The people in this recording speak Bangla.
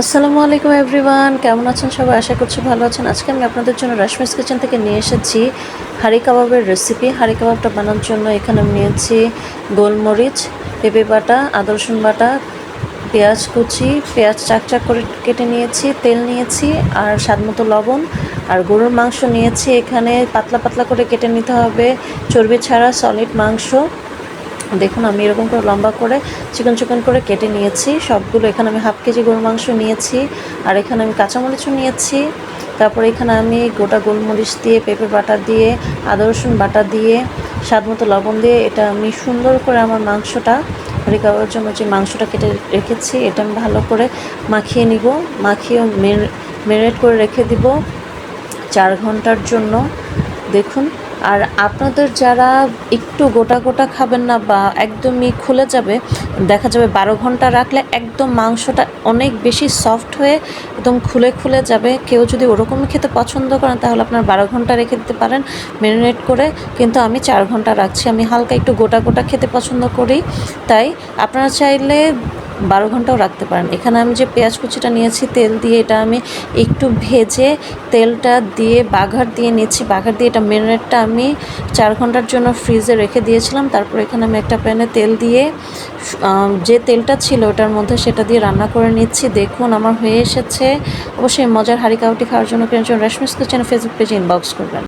আসসালামু আলাইকুম এভরিওয়ান, কেমন আছেন সবাই? আশা করছি ভালো আছেন। আজকে আমি আপনাদের জন্য রাশমিস কিচেন থেকে নিয়ে এসেছি হাঁড়ি কাবাবের রেসিপি হাঁড়ি কাবাবটা বানানোর জন্য এখানে আমি নিয়েছি গোলমরিচ, পেঁপে বাটা, আদা রসুন বাটা, পেঁয়াজ কুচি, পেঁয়াজ চাকচাক করে কেটে নিয়েছি, তেল নিয়েছি, আর স্বাদ মতো লবণ। আর গরুর মাংস নিয়েছি এখানে, পাতলা পাতলা করে কেটে নিতে হবে। চর্বি ছাড়া সলিড মাংস। দেখুন, আমি এরকম করে লম্বা করে চিকন চিকন করে কেটে নিয়েছি। সবগুলো, এখানে আমি হাফ কেজি গরুর মাংস নিয়েছি, আর এখানে আমি কাঁচামরিচও নিয়েছি। তারপরে এখানে আমি গোটা গোলমরিচ দিয়ে, পেঁপে বাটা দিয়ে, আদা, রসুন বাটা দিয়ে স্বাদ মতো লবণ দিয়ে, এটা আমি সুন্দর করে আমার মাংসটা হাঁড়ি জন্য যে মাংসটা কেটে রেখেছি, এটা আমি ভালো করে মাখিয়ে নিব। মাখিয়ে মেরিনেট করে রেখে দিব চার ঘণ্টার জন্য। দেখুন আর আপনাদের যারা একটু গোটা গোটা খাবেন না বা একদমই খুলে যাবে, দেখা যাবে বারো ঘণ্টা রাখলে একদম মাংসটা অনেক বেশি সফট হয়ে একদম খুলে খুলে যাবে। কেউ যদি ওরকম খেতে পছন্দ করেন, তাহলে আপনার বারো ঘণ্টা রেখে দিতে পারেন ম্যারিনেট করে। কিন্তু আমি চার ঘণ্টা রাখছি, আমি হালকা একটু গোটা গোটা খেতে পছন্দ করি। তাই আপনারা চাইলে বারো ঘন্টাও রাখতে পারেন। এখানে আমি যে পেঁয়াজ কুচিটা নিয়েছি, তেল দিয়ে এটা আমি একটু ভেজে তেলটা দিয়ে বাঘার দিয়ে নিচ্ছি বাঘার দিয়ে এটা মেরিনেটটা আমি চার ঘণ্টার জন্য ফ্রিজে রেখে দিয়েছিলাম। তারপর এখানে আমি একটা প্যানে তেল দিয়ে যে তেলটা ছিল ওটার মধ্যে সেটা দিয়ে রান্না করে নিচ্ছি। দেখুন, আমার হয়ে এসেছে। অবশ্যই মজার হাঁড়ি কাউটি খাওয়ার জন্য কেনার জন্য রেশমিস কিচেন ফেসবুক পেজে ইনবক্স করবেন।